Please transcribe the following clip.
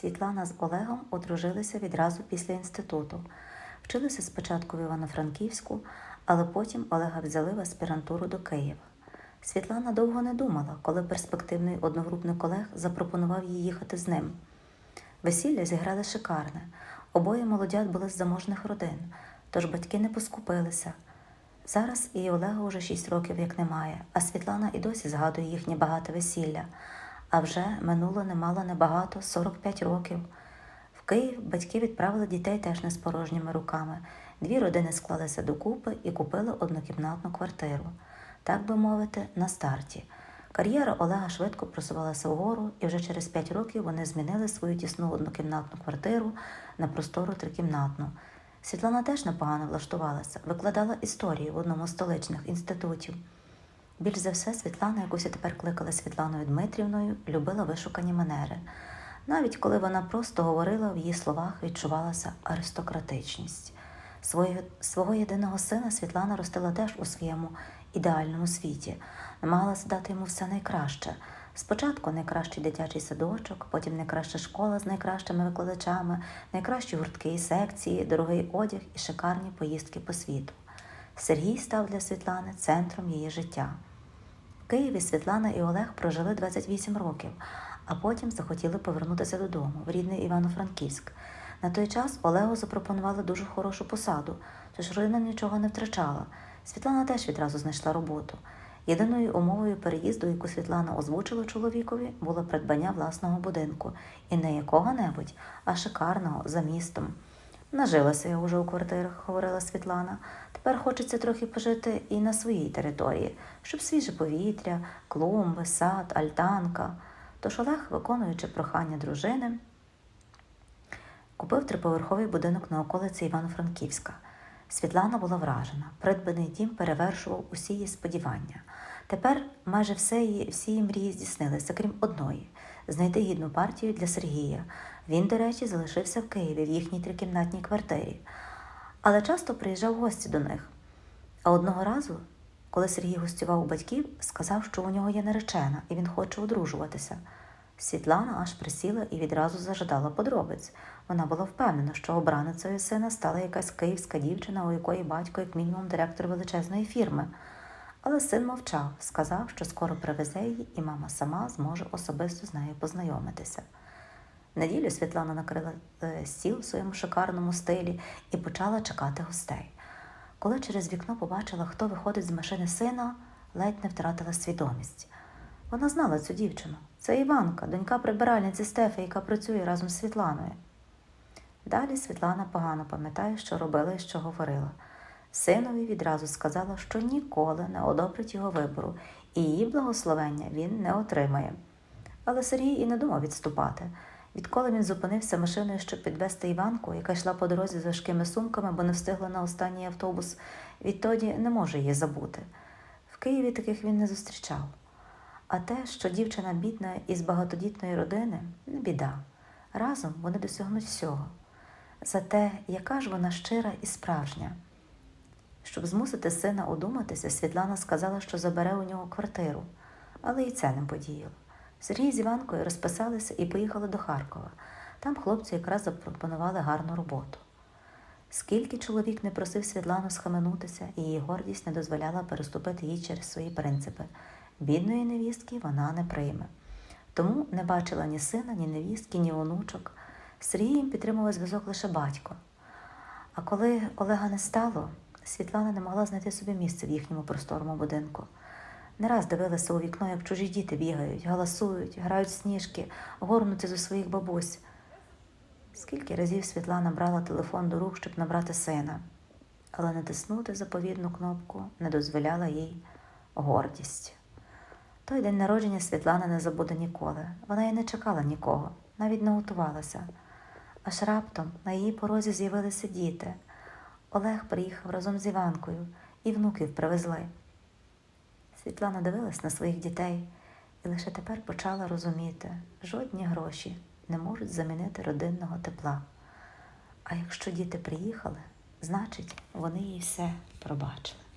Світлана з Олегом одружилися відразу після інституту. Вчилися спочатку в Івано-Франківську, але потім Олега взяли в аспірантуру до Києва. Світлана довго не думала, коли перспективний одногрупник Олег запропонував їй їхати з ним. Весілля зіграли шикарне. Обоє молодят були з заможних родин, тож батьки не поскупилися. Зараз і Олега уже шість років як немає, а Світлана і досі згадує їхнє багате весілля. А вже минуло немало небагато 45 років. В Київ батьки відправили дітей теж не з порожніми руками. Дві родини склалися докупи і купили однокімнатну квартиру. Так би мовити, на старті. Кар'єра Олега швидко просувалася вгору, і вже через 5 років вони змінили свою тісну однокімнатну квартиру на простору трикімнатну. Світлана теж непогано влаштувалася, викладала історію в одному з столичних інститутів. Більш за все, Світлана, яку всі тепер кликали Світланою Дмитрівною, любила вишукані манери. Навіть коли вона просто говорила, в її словах відчувалася аристократичність. Свого, свого єдиного сина Світлана ростила теж у своєму ідеальному світі, намагалася дати йому все найкраще. Спочатку найкращий дитячий садочок, потім найкраща школа з найкращими викладачами, найкращі гуртки і секції, дорогий одяг і шикарні поїздки по світу. Сергій став для Світлани центром її життя. В Києві Світлана і Олег прожили 28 років, а потім захотіли повернутися додому, в рідний Івано-Франківськ. На той час Олегу запропонували дуже хорошу посаду, тож родина нічого не втрачала. Світлана теж відразу знайшла роботу. Єдиною умовою переїзду, яку Світлана озвучила чоловікові, було придбання власного будинку, і не якого-небудь, а шикарного за містом. Нажилася я уже у квартирах, говорила Світлана. Тепер хочеться трохи пожити і на своїй території, щоб свіже повітря, клумби, сад, альтанка. Тож Олег, виконуючи прохання дружини, купив триповерховий будинок на околиці Івано-Франківська. Світлана була вражена. Придбаний дім перевершував усі її сподівання. Тепер майже все всі її мрії здійснилися, крім одної знайти гідну партію для Сергія. Він, до речі, залишився в Києві в їхній трикімнатній квартирі, але часто приїжджав в гості до них. А одного разу, коли Сергій гостював у батьків, сказав, що у нього є наречена і він хоче одружуватися. Світлана аж присіла і відразу зажадала подробиць. Вона була впевнена, що обраницею сина стала якась київська дівчина, у якої батько, як мінімум, директор величезної фірми. Але син мовчав, сказав, що скоро привезе її, і мама сама зможе особисто з нею познайомитися. Неділю Світлана накрила е, стіл в своєму шикарному стилі і почала чекати гостей. Коли через вікно побачила, хто виходить з машини сина, ледь не втратила свідомість. Вона знала цю дівчину. Це Іванка, донька прибиральниці Стефи, яка працює разом з Світланою. Далі Світлана погано пам'ятає, що робила і що говорила. Синові відразу сказала, що ніколи не одобрить його вибору, і її благословення він не отримає. Але Сергій і не думав відступати. Відколи він зупинився машиною, щоб підвести Іванку, яка йшла по дорозі з важкими сумками, бо не встигла на останній автобус, відтоді не може її забути. В Києві таких він не зустрічав. А те, що дівчина бідна із багатодітної родини, не біда. Разом вони досягнуть всього. Зате, яка ж вона щира і справжня. Щоб змусити сина одуматися, Світлана сказала, що забере у нього квартиру, але і це не подіяло. Сергій з Іванкою розписалися і поїхали до Харкова. Там хлопці якраз запропонували гарну роботу. Скільки чоловік не просив Світлану схаменутися, і її гордість не дозволяла переступити їй через свої принципи. Бідної невістки вона не прийме. Тому не бачила ні сина, ні невістки, ні онучок. З Сергієм підтримував зв'язок лише батько. А коли Олега не стало, Світлана не могла знайти собі місце в їхньому просторому будинку. Не раз дивилася у вікно, як чужі діти бігають, галасують, грають сніжки, горнуться зі своїх бабусь. Скільки разів Світлана брала телефон до рук, щоб набрати сина, але натиснути заповідну кнопку не дозволяла їй гордість. Той день народження Світлана не забуде ніколи. Вона й не чекала нікого, навіть не готувалася. Аж раптом на її порозі з'явилися діти. Олег приїхав разом з Іванкою і внуків привезли. Світлана дивилась на своїх дітей і лише тепер почала розуміти, жодні гроші не можуть замінити родинного тепла. А якщо діти приїхали, значить, вони їй все пробачили.